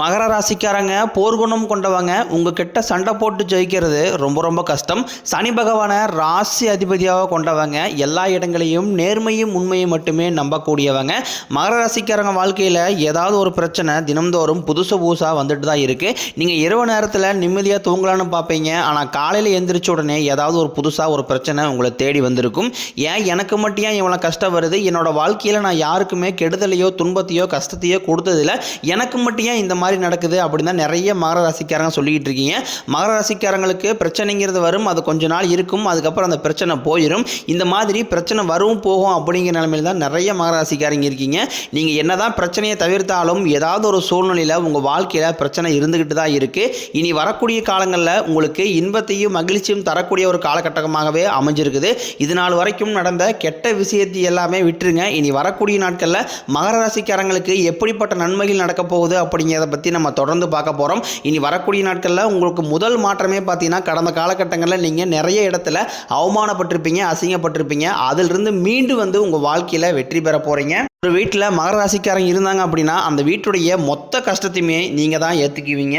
மகர ராசிக்காரங்க போர்க்குணம் கொண்டவங்க உங்ககிட்ட சண்டை போட்டு ஜெயிக்கிறது ரொம்ப ரொம்ப கஷ்டம். சனி பகவானை ராசி அதிபதியாக கொண்டவங்க எல்லா இடங்களையும் நேர்மையும் உண்மையும் மட்டுமே நம்பக்கூடியவங்க. மகர ராசிக்காரங்க வாழ்க்கையில் ஏதாவது ஒரு பிரச்சனை தினம்தோறும் புதுசு புதுசாக வந்துட்டு தான் இருக்குது நீங்கள் இரவு நேரத்தில் நிம்மதியாக தூங்கலான்னு பார்ப்பீங்க ஆனால் காலையில் எந்திரிச்ச உடனே ஏதாவது ஒரு புதுசாக ஒரு பிரச்சனை உங்களை தேடி வந்திருக்கும். ஏன் எனக்கு மட்டும் ஏன் இவ்வளோ கஷ்டம் வருது? என்னோட வாழ்க்கையில் நான் யாருக்குமே கெடுதலையோ துன்பத்தையோ கஷ்டத்தையோ கொடுத்ததில்ல. எனக்கு மட்டும் ஏன் இந்த மாதிரி நடக்குது அப்படின்னு தான் நிறைய மகர ராசிக்காரங்க சொல்லிக்கிட்டு இருக்கீங்க. மகர ராசிக்காரங்களுக்கு பிரச்சனைங்கிறது வரும் அது கொஞ்ச நாள் இருக்கும் அதுக்கப்புறம் அந்த பிரச்சனை போயிடும் இந்த மாதிரி பிரச்சனை வரும் போகும் அப்படிங்கிற நிலமையில் தான் நிறைய மகர ராசிக்காரங்க இருக்கீங்க. நீங்கள் என்னதான் பிரச்சனையை தவிர்த்தாலும் ஏதாவது ஒரு சூழ்நிலையில் உங்கள் வாழ்க்கையில் பிரச்சனை இருந்துக்கிட்டு தான் இருக்குது இனி வரக்கூடிய காலங்களில் உங்களுக்கு இன்பத்தையும் மகிழ்ச்சியும் தரக்கூடிய ஒரு காலகட்டமாகவே அமைஞ்சிருக்குது. இது நாள் வரைக்கும் நடந்த கெட்ட விஷயத்தை எல்லாமே விட்டுருங்க. இனி வரக்கூடிய நாட்களில் மகர ராசிக்காரங்களுக்கு எப்படிப்பட்ட நன்மைகள் நடக்க போகுது அப்படிங்கிறத பற்றி நம்ம தொடர்ந்து பார்க்க போகிறோம் இனி வரக்கூடிய நாட்களில் உங்களுக்கு முதல் மாற்றமே பார்த்தீங்கன்னா கடந்த காலகட்டங்களில் நீங்கள் நிறைய இடத்துல அவமானப்பட்டிருப்பீங்க அசிங்கப்பட்டிருப்பீங்க. அதிலிருந்து மீண்டும் வந்து உங்கள் வாழ்க்கையில் வெற்றி பெற போகிறீங்க ஒரு வீட்டில் மகர ராசிக்காரங்க இருந்தாங்க அப்படின்னா அந்த வீட்டுடைய மொத்த கஷ்டத்தையுமே நீங்கள் தான் ஏற்றுக்குவீங்க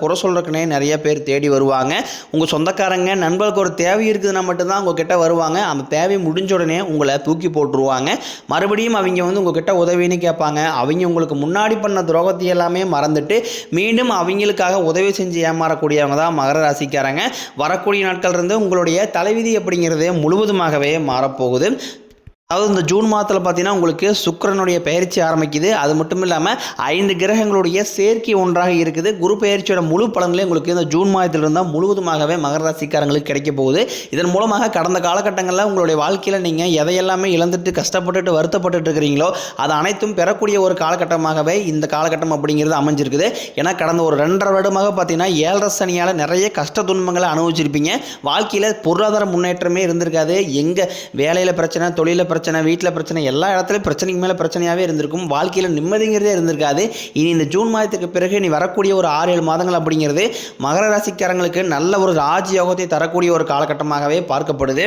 குறை சொல்கிறக்குனே நிறைய பேர் தேடி வருவாங்க. உங்கள் சொந்தக்காரங்க நண்பர்களுக்கு ஒரு தேவை இருக்குதுன்னா மட்டும்தான் உங்ககிட்ட வருவாங்க. அந்த தேவை முடிஞ்ச உடனே உங்களை தூக்கி போட்டுருவாங்க. மறுபடியும் அவங்க வந்து உங்ககிட்ட உதவின்னு கேட்பாங்க. அவங்க உங்களுக்கு முன்னாடி பண்ண துரோகத்தை எல்லாமே மறந்துட்டு மீண்டும் அவங்களுக்காக உதவி செஞ்சு ஏமாறக்கூடியவங்க தான் மகர ராசிக்காரங்க. வரக்கூடிய நாட்கள் இருந்து உங்களுடைய தலைவிதி அப்படிங்கிறது முழுவதுமாகவே மாறப்போகுது. அதாவது இந்த ஜூன் மாதத்தில் பார்த்தீங்கன்னா உங்களுக்கு சுக்கிரனுடைய பயிற்சி ஆரம்பிக்குது. அது மட்டும் இல்லாமல் ஐந்து கிரகங்களுடைய சேர்க்கை ஒன்றாக இருக்குது. குரு பயிற்சியோட முழு பலன்களே உங்களுக்கு இந்த ஜூன் மாதத்தில் இருந்தால் முழுவதுமாகவே மகர ராசிக்காரங்களுக்கு கிடைக்க போகுது. இதன் மூலமாக கடந்த காலகட்டங்களில் உங்களுடைய வாழ்க்கையில் நீங்கள் எதையெல்லாமே இழந்துட்டு கஷ்டப்பட்டுட்டு வருத்தப்பட்டுட்டு இருக்கிறீங்களோ அது அனைத்தும் பெறக்கூடிய ஒரு காலகட்டமாகவே இந்த காலகட்டம் அப்படிங்கிறது அமைஞ்சிருக்குது. ஏன்னா கடந்த ஒரு ரெண்டரை வருடமாக பார்த்தீங்கன்னா ஏழரை சனியால் நிறைய கஷ்ட துன்பங்களை அனுபவிச்சிருப்பீங்க. வாழ்க்கையில் பொருளாதார முன்னேற்றமே இருந்திருக்காது. எங்கே வேலையில் பிரச்சனை தொழிலில் பிரச்சனை பிரச்சனை வீட்டில் பிரச்சனை எல்லா இடத்துலையும் பிரச்சனைக்கு மேலே பிரச்சனையாகவே இருந்திருக்கும். வாழ்க்கையில் நிம்மதிங்கிறதே இருந்திருக்காது. இனி இந்த ஜூன் மாதத்துக்கு பிறகு நீ வரக்கூடிய ஒரு ஆறு ஏழு மாதங்கள் அப்படிங்கிறது மகர ராசிக்காரங்களுக்கு நல்ல ஒரு ராஜயோகத்தை தரக்கூடிய ஒரு காலகட்டமாகவே பார்க்கப்படுது.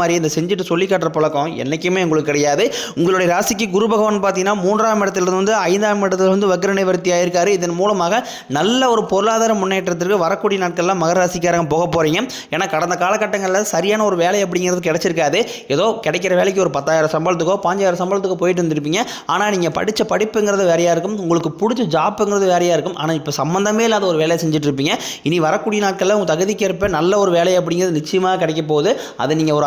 மாதிரி இந்த செஞ்சுட்டு சொல்லி காட்டுற பழக்கம் என்றைக்குமே உங்களுக்கு கிடையாது. உங்களுடைய ராசிக்கு குரு பகவான் பார்த்தீங்கன்னா மூன்றாம் இடத்துல இருந்து ஐந்தாம் இடத்துல வந்து வக்ர நிவர்த்தி ஆயிருக்காரு. இதன் மூலமாக நல்ல ஒரு பொருளாதார முன்னேற்றத்திற்கு வரக்கூடிய நாட்கள்லாம் மகர ராசிக்காரங்க போக போகிறீங்க ஏன்னா கடந்த காலகட்டங்களில் சரியான ஒரு வேலை அப்படிங்கிறது கிடைச்சிருக்காது. ஏதோ கிடைக்கிற வேலைக்கு ஒரு பத்தாயிரம் சம்பளத்துக்கோ பாஞ்சாயிரம் சம்பளத்துக்கோ போயிட்டு இருந்திருப்பீங்க. ஆனால் நீங்கள் படித்த படிப்புங்கிறது வேறையாக இருக்கும். உங்களுக்கு பிடிச்ச ஜாப்புங்கிறது வேறையாக இருக்கும். ஆனால் இப்போ சம்மந்தமே இல்லாத ஒரு வேலையை செஞ்சுட்டு இருப்பீங்க. இனி வரக்கூடிய நாட்களில் உங்கள் தகுதிக்கேற்ப நல்ல ஒரு வேலை அப்படிங்கிறது நிச்சயமாக கிடைக்க போகுது. அதை நீங்கள் ஒரு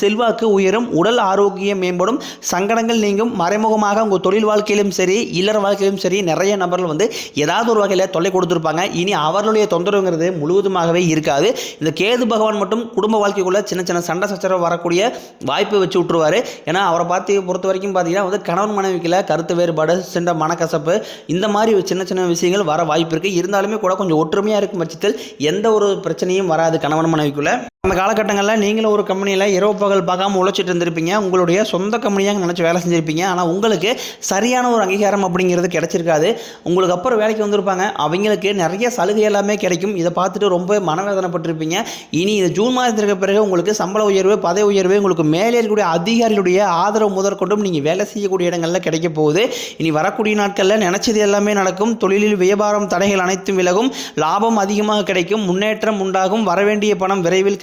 செல்வாக்கு உயரும் உடல் ஆரோக்கியம் மேம்படும். சங்கடங்கள் நீங்கும். மறைமுகமாக உங்கள் தொழில் வாழ்க்கையிலும் சரி இல்லற வாழ்க்கையிலும் சரி நிறைய நபர்கள் வந்து ஏதாவது ஒரு வகையில் தொல்லை கொடுத்துருப்பாங்க. இனி அவர்களுடைய தொந்தரவுங்கிறது முழுவதுமாகவே இருக்காது. இந்த கேது பகவான் மட்டும் குடும்ப வாழ்க்கைக்குள்ளே சின்ன சின்ன சண்டை சச்சரவு வரக்கூடிய வாய்ப்பை வச்சு விட்ருவாரு ஏன்னா அவரை பார்த்து பொறுத்த வரைக்கும் பார்த்தீங்கன்னா வந்து கணவன் மனைவிக்கில் கருத்து வேறுபாடு சின்ன மனக்கசப்பு இந்த மாதிரி சின்ன சின்ன விஷயங்கள் வர வாய்ப்பு இருக்குது இருந்தாலுமே கூட கொஞ்சம் ஒற்றுமையாக இருக்கும் பட்சத்தில் எந்த ஒரு பிரச்சனையும் வராது கணவன் மனைவிக்குள்ள. அந்த காலகட்டங்களில் நீங்களும் ஒரு கம்பெனியில் இரவு பகல் பார்க்காம உழைச்சிட்டு இருந்திருப்பீங்க. உங்களுடைய சொந்த கம்பெனியாக நினச்சி வேலை செஞ்சுருப்பீங்க. ஆனால் உங்களுக்கு சரியான ஒரு அங்கீகாரம் அப்படிங்கிறது கிடச்சிருக்காது. உங்களுக்கு அப்புறம் வேலைக்கு வந்திருப்பாங்க. அவங்களுக்கு நிறைய சலுகை எல்லாமே கிடைக்கும். இதை பார்த்துட்டு ரொம்ப மனவேதனைப்பட்டிருப்பீங்க. இனி இது ஜூன் மாதத்திற்கு பிறகு உங்களுக்கு சம்பள உயர்வு பதவி உயர்வு உங்களுக்கு மேலே இருக்கக்கூடிய அதிகாரிகளுடைய ஆதரவு முதற்கொண்டும் நீங்கள் வேலை செய்யக்கூடிய இடங்களில் கிடைக்க போகுது. இனி வரக்கூடிய நாட்களில் நினச்சது எல்லாமே நடக்கும். தொழிலில் வியாபாரம் தடைகள் அனைத்தும் விலகும். லாபம் அதிகமாக கிடைக்கும். முன்னேற்றம் உண்டாகும். வரவேண்டிய பணம் விரைவில்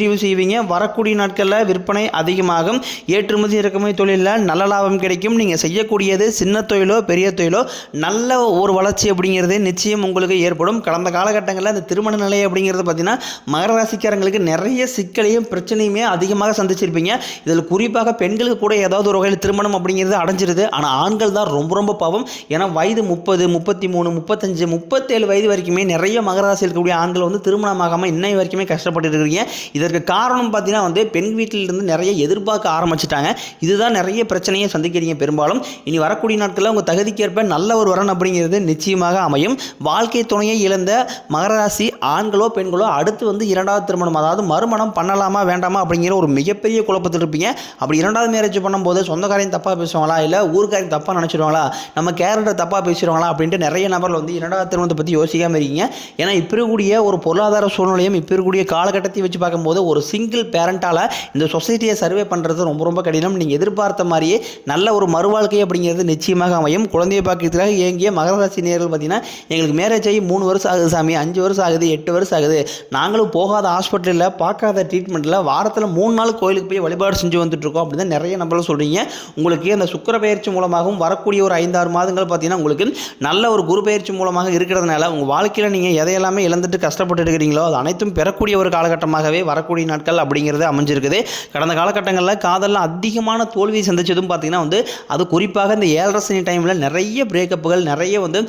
விரிவு செய்வீங்க. வரக்கூடிய நாட்களில் விற்பனை அதிகமாகும். ஏற்றுமதி இறக்குமதி தொழிலில் நல்ல லாபம் கிடைக்கும். நீங்கள் செய்யக்கூடியது சின்ன தொழிலோ பெரிய தொழிலோ நல்ல ஒரு வளர்ச்சி அப்படிங்கிறது நிச்சயம் உங்களுக்கு ஏற்படும். கடந்த காலகட்டங்களில் இந்த திருமண நிலை அப்படிங்கிறது பார்த்தீங்கன்னா மகர ராசிக்காரங்களுக்கு நிறைய சிக்கலையும் பிரச்சனையுமே அதிகமாக சந்திச்சிருப்பீங்க. இதில் குறிப்பாக பெண்களுக்கு கூட ஏதாவது ஒரு வகையில் திருமணம் அப்படிங்கிறது அடைஞ்சிருது. ஆனால் ஆண்கள் தான் ரொம்ப ரொம்ப பாவம். ஏன்னா வயது முப்பது முப்பத்தி மூணு முப்பத்தஞ்சு முப்பத்தேழு வயது வரைக்குமே நிறைய மகர ராசியில் இருக்கக்கூடிய ஆண்கள் வந்து திருமணமாகாமல் இன்னை வரைக்குமே கஷ்டப்பட்டு இருக்கிறீங்க இதற்கு காரணம் பார்த்தீங்கன்னா வந்து பெண் வீட்டிலிருந்து நிறைய எதிர்பார்க்க ஆரம்பிச்சிட்டாங்க. இதுதான் நிறைய பிரச்சனையை சந்திக்கிறீங்க பெரும்பாலும். இனி வரக்கூடிய நாட்களில் உங்கள் தகுதிக்கேற்ப நல்ல ஒரு வரன் அப்படிங்கிறது நிச்சயமாக அமையும். வாழ்க்கை துணையை இழந்த மகராசி ஆண்களோ பெண்களோ அடுத்து வந்து இரண்டாவது திருமணம் அதாவது மறுமணம் பண்ணலாமா வேண்டாமா அப்படிங்கிற ஒரு மிகப்பெரிய குழப்பத்தில் இருப்பீங்க. அப்படி இரண்டாவது மேரேஜ் பண்ணும்போது சொந்தக்காரையும் தப்பாக பேசுவாங்களா இல்லை ஊருக்காரையும் தப்பாக நினச்சிடுவாங்களா நம்ம கேரக்டர் தப்பாக பேசிடுவாங்களா அப்படின்ட்டு நிறைய நபர்கள் வந்து இரண்டாவது திருமணத்தை பற்றி யோசிக்காமல் இருக்கீங்க. ஏன்னா இப்போ இருக்கக்கூடிய ஒரு பொருளாதார சூழ்நிலையும் இப்போ இருக்கக்கூடிய காலகட்டத்தை வச்சு பார்க்கும்போது ஒரு சிங்கிள் பேரண்டால் இந்த சொசைட்டியை சர்வே பண்ணுறது ரொம்ப ரொம்ப கடினம். நீங்கள் எதிர்பார்த்த மாதிரியே நல்ல ஒரு மறுவாழ்க்கை அப்படிங்கிறது நிச்சயமாக அமையும். குழந்தையை பார்க்கறதுக்காக ஏங்கிய மகர ராசி நேர்கள் பார்த்தீங்கன்னா எங்களுக்கு மேரேஜ் ஆகி மூணு வருஷம் ஆகுது சாமி அஞ்சு வருஷம் ஆகுது எட்டு வருஷம் ஆகுது. நாங்களும் போகாத ஹாஸ்பிட்டலில் பார்க்காத ட்ரீட்மெண்ட்டில் வாரத்தில் மூணு நாள் கோயிலுக்கு போய் வழிபாடு செஞ்சு வந்துட்டுருக்கோம் அப்படின்னு தான் நிறைய நம்பரும் சொல்கிறீங்க உங்களுக்கு அந்த சுக்கர பயிற்சி மூலமாகவும் வரக்கூடிய ஒரு ஐந்தாறு மாதங்கள் பார்த்தீங்கன்னா உங்களுக்கு நல்ல ஒரு குரு பயிற்சி மூலமாக இருக்கிறதுனால உங்கள் வாழ்க்கையில் நீங்கள் எதையெல்லாமே இழந்துட்டு கஷ்டப்பட்டு இருக்கிறீங்களோ அது அனைத்தும் பெறக்கூடிய ஒரு காலகட்டமாகவே வரக்கூடிய நாட்கள் அப்படிங்கிறது அமைஞ்சிருக்குது. கடந்த காலகட்டங்களில் காதலில் அதிகமான தோல்வியை சந்திச்சதும் பார்த்திங்கன்னா வந்து அது குறிப்பாக இந்த ஏழரை சனி டைமில் நிறைய பிரேக்கப்புகள் நிறைய வந்து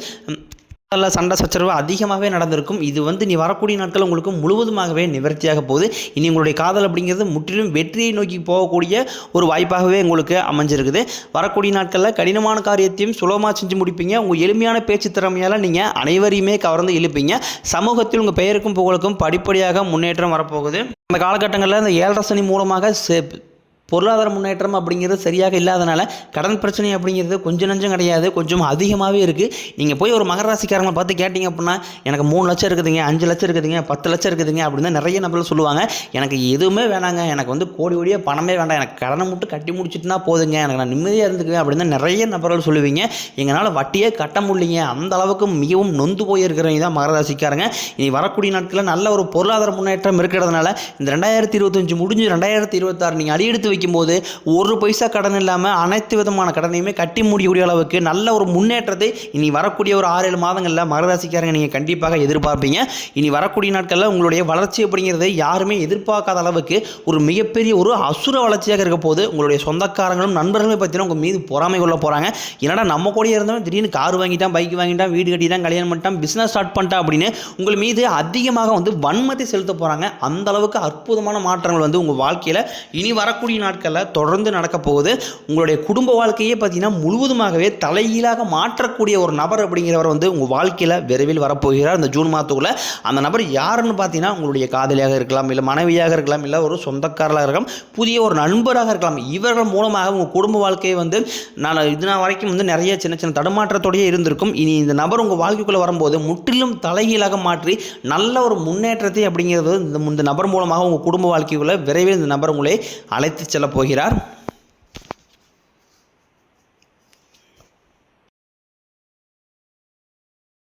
நல்ல சண்டை சச்சரவு அதிகமாகவே நடந்திருக்கும். இது வந்து நீ வரக்கூடிய நாட்கள் உங்களுக்கு முழுவதுமாகவே நிவர்த்தியாக போகுது. இனி உங்களுடைய காதல் அப்படிங்கிறது முற்றிலும் வெற்றியை நோக்கி போகக்கூடிய ஒரு வாய்ப்பாகவே உங்களுக்கு அமைஞ்சிருக்குது. வரக்கூடிய நாட்களில் கடினமான காரியத்தையும் சுலபமாக செஞ்சு முடிப்பீங்க. உங்கள் எளிமையான பேச்சு திறமையால் நீங்கள் அனைவரையுமே கவர்ந்து இழுப்பீங்க. சமூகத்தில் உங்கள் பெயருக்கும் புகழுக்கும் படிப்படியாக முன்னேற்றம் வரப்போகுது. அந்த காலகட்டங்களில் இந்த ஏழரை சனி மூலமாக சே- பொருளாதார முன்னேற்றம் அப்படிங்கிறது சரியாக இல்லாதனால கடன் பிரச்சனை அப்படிங்கிறது கொஞ்சம் நஞ்சம் கிடையாது கொஞ்சம் அதிகமாகவே இருக்குது நீங்கள் போய் ஒரு மகராசிக்காரங்களை பார்த்து கேட்டிங்க அப்படின்னா எனக்கு மூணு லட்சம் இருக்குதுங்க அஞ்சு லட்சம் இருக்குதுங்க பத்து லட்சம் இருக்குதுங்க அப்படின்னு நிறைய நபர்கள் சொல்லுவாங்க. எனக்கு எதுவுமே வேணாங்க எனக்கு வந்து கோடி கோடியாக பணமே வேண்டாம் எனக்கு கடனை மட்டும் கட்டி முடிச்சிட்டுனா போதுங்க எனக்கு நான் நிம்மதியாக இருந்துக்குவேன் அப்படின்னு தான் நிறைய நபர்கள் சொல்லுவீங்க. எங்களால் வட்டியே கட்ட முடியலைங்க அந்த அளவுக்கு மிகவும் நொந்து போயிருக்கிறவங்க தான் மகராசிக்காரங்க இனி வரக்கூடிய நாட்களில் நல்ல ஒரு பொருளாதார முன்னேற்றம் இருக்கிறதுனால இந்த ரெண்டாயிரத்தி இருபத்தஞ்சு முடிஞ்சு ரெண்டாயிரத்தி இருபத்தாறு நீங்கள் அடியெடுத்து வைக்கும்போது ஒரு பைசா கடன் இல்லாமல் அனைத்து விதமான கடனையுமே கட்டி முடியக்கூடிய அளவுக்கு நல்ல ஒரு முன்னேற்றத்தை இனி வரக்கூடிய ஒரு ஆறு ஏழு மாதங்களில் மகராசிக்காரங்க நீங்கள் கண்டிப்பாக எதிர்பார்ப்பீங்க. இனி வரக்கூடிய நாட்களில் உங்களுடைய வளர்ச்சி அப்படிங்கிறது யாருமே எதிர்பார்க்காத அளவுக்கு ஒரு மிகப்பெரிய ஒரு அசுர வளர்ச்சியாக இருக்க போது உங்களுடைய சொந்தக்காரங்களும் நண்பர்களும் பார்த்தீங்கன்னா உங்கள் மீது பொறாமை கொள்ள போகிறாங்க என்னடா நம்ம கூட இருந்தவன் திடீர்னு கார் வாங்கிட்டான் பைக் வாங்கிட்டான் வீடு கட்டிட்டான் கல்யாணம் பண்ணிட்டான் பிஸ்னஸ் ஸ்டார்ட் பண்ணிட்டான் அப்படின்னு உங்கள் மீது அதிகமாக வந்து வன்மத்தை செலுத்த போகிறாங்க அந்த அளவுக்கு அற்புதமான மாற்றங்கள் வந்து உங்கள் வாழ்க்கையில் இனி வரக்கூடிய நாட்களில் தொடர்ந்து நடக்க போகுது. உங்களுடைய குடும்ப வாழ்க்கையே பார்த்தீங்கன்னா முழுவதுமாகவே தலைகீழாக மாற்றக்கூடிய ஒரு நபர் அப்படிங்கிறவர் வந்து உங்கள் வாழ்க்கையில் விரைவில் வரப்போகிறார். இந்த ஜூன் மாதத்துக்குள்ளே அந்த நபர் யாருன்னு பார்த்தீங்கன்னா உங்களுடைய காதலியாக இருக்கலாம் இல்லை மனைவியாக இருக்கலாம் இல்லை ஒரு சொந்தக்காரராக இருக்கலாம் புதிய ஒரு நண்பராக இருக்கலாம். இவர்கள் மூலமாக உங்கள் குடும்ப வாழ்க்கையை வந்து நான் இது நாள் வரைக்கும் வந்து நிறைய சின்ன சின்ன தடுமாற்றத்தோடயே இருந்திருக்கும். இனி இந்த நபர் உங்கள் வாழ்க்கைக்குள்ளே வரும்போது முற்றிலும் தலைகீழாக மாற்றி நல்ல ஒரு முன்னேற்றத்தை அப்படிங்கிறது இந்த இந்த நபர் மூலமாக உங்கள் குடும்ப வாழ்க்கைக்குள்ளே விரைவில் இந்த நபர் உங்களை அழைத்து செல்ல செல்லப் போகிறார்